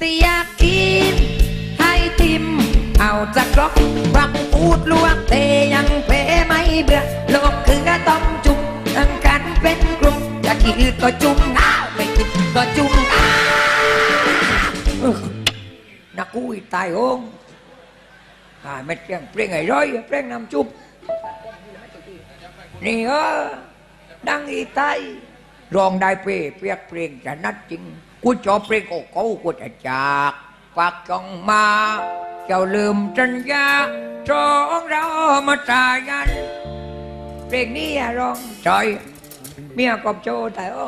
ต่อยากกินให้ทิม เอาจากกรอกรักพูดลวกเตยังเพไม่เบื่อโลกคือต้มจุ่มตั้งกันเป็นกลุ่มอยากกินก็จุ่มอ้าไม่กินก็จุ่มอ้านักกุ้ยตายโองอ่าไม่เปรี้ยงเปรี้ยงไอ้ร้อยเปรี้ยงน้ำจุ่มนี่เออดังอีไต รองได้เปรเปียกเปรียงจะนัดจริง กูจอเปรียงโอ้เขากูจะจากฝากจองมาเจ้าลืมสัญญาจองเรามาตายกัน เพลงนี้อย่าร้องจอย เมียกอบโจแต่โอ้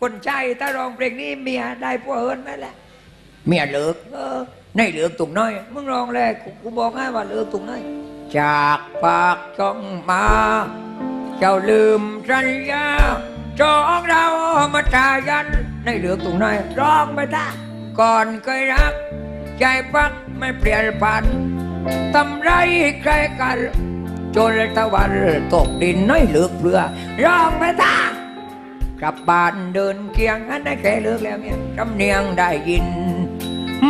คนใจถ้าร้องเพลงนี้เมียได้พวเฮิร์นไหมแหละเมียเลิกเออในเลือกตุงน้อย มึงร้องเลยกูบอกให้ว่าเลือกตุงน้อยจากปากจองมา จ้าลืมสัญญาจองเรามาตายันในเลือตุงน้อยร้องไปท่าก่อนเคยรัก ใจพักไม่เปลี่ยนผันทำไรใครกันจนตะวันตกดินน้อยเหลือเปลือร้องไปท่ากลับบ้านเดินเคียงอันนั้นแค่เลือกแล้วเนี่ยจำเนียงได้ยิน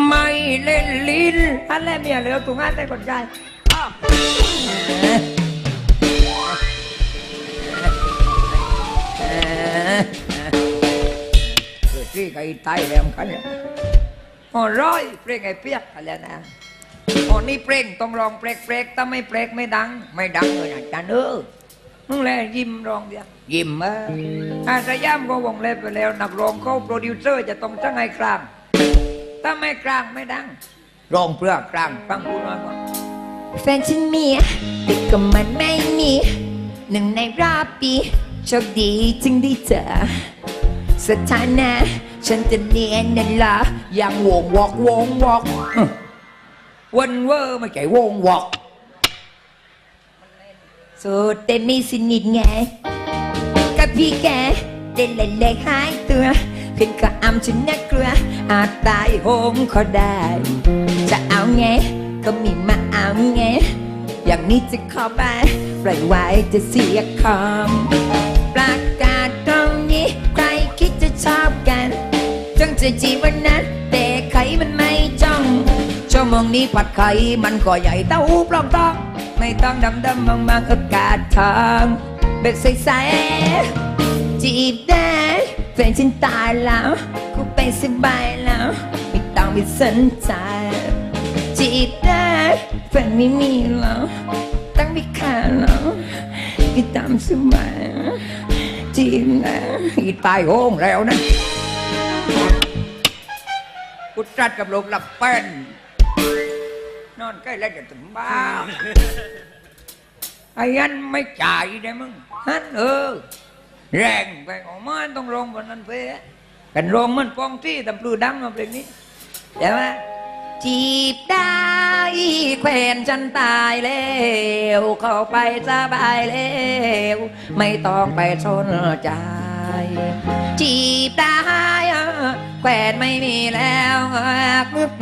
ไม่เล่นลิ้นอันแล้วเมียเหลือตรงนั้นได้คนใจอ้าว เกิดที่ไก่ตายแล้วกันเนี่ยอ๋อร้อยเพลงไอ้เปียกอะไรนะอ๋อนี่เพลงต้องร้องเปรกเปรกๆถ้าไม่เปรกไม่ดัง ไม่ดังเลยนะจันเออมึงแลยิ้มร้องเดียวยิ้มเอออาสยามก็วงเล็บไปแล้ว นักร้องเขาโปรดิวเซอร์จะต้องจ้างให้กลางถ้าไม่กลางไม่ดังร้องเพื่อกลางฟังกูหน่อยก่อนแฟนฉันมีแต่ก็มันไม่มีหนึ่งในรอบปีโชคดีจึงได้เจอ สถานะ ฉันจะเนียนนั่นละยังวงวอกวงวอกอื้อวันเวอร์ไม่ใช่วงวอกสุดแต่ไม่สนิทไงกับพี่แกได้เล่นเล็กหายตัวเพียงก็อำฉันน่ากลัวอาจตายโหงเขาได้ จะเอาไง ก็มีมาเอาไง อย่างนี้จะขอไปปล่อยไว้จะเสียคำ จงจะจีบวันนั้นแต่ใครมันไม่จ้องชั่วโมงนี้ผัดไข่มันก็ใหญ่เต้าหู้ปลองต้อง ไม่ต้องดำดำบางบางอากาศทางเบ็ดใสๆจีบได้แฟนฉันตายแล้วกูไปสบายแล้วไม่ต้องไปสนใจจีบได้แฟนไม่มีแล้วตั้งไม่ขาดแล้วก็ตามสบายจีบนะอีตายโหงแล้วนะ กูจัดกับลมหลับแป้นนอนใกล้แล้วจะถึงบ้านไอ้ยันไม่จ่ายได้มึงฮันเออ แรงไปของมันต้องลงบนนั้นเฟ้กันลงมันปองที่ตำปลือดังมาเพลงนี้ใช่ไหมจีบได้แขวนฉันตายแล้วเข้าไปสบายแล้วไม่ต้องไปสนใจ จีบได้ แขวนไม่มีแล้วกึก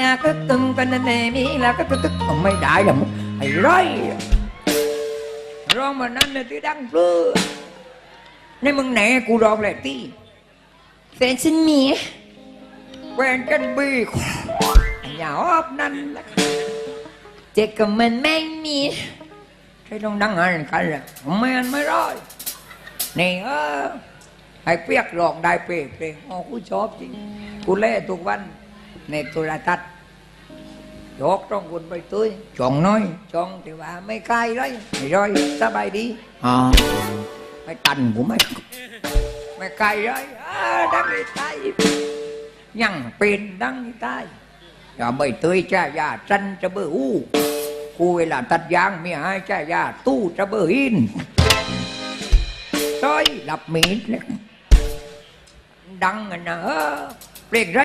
อยากกึกตึงกันนั่นไม่มีแล้วก็กึกกึกไม่ได้หรอกมึงไอ้ไรร้องมานั้นเลยที่ดังปลือนี่มึงไหนกูร้องเลยที่แฟนฉันมีแหวนกันบีอย่าออบนั่นละเจ็ก็มันไม่มีใช่ต้องดังหันกันลยไม่อันไม่ร้อยนี่เออ ให้เปียกร้องได้เป๊ะเป๊ะอ๋อกูชอบจริงกูเล่ทุกวันในโทรทัศน์ยกต้องคุณไปตุ้ยจองน้อยจองแต่ว่าไม่ใกล้เลยไม่ร้อยสบายดีอ๋อไม่ตันกูไม่ไม่ไกลเลยดังต้ยังเป็นดังอีใต้อย่าไม่ตุ้ยจ้ายาจันจะเบื่ออู้กูเวลาตัดยางมียให้จ้ายาตู้จะเบื่อหินต้อยหลับมีดเลย ดังอะ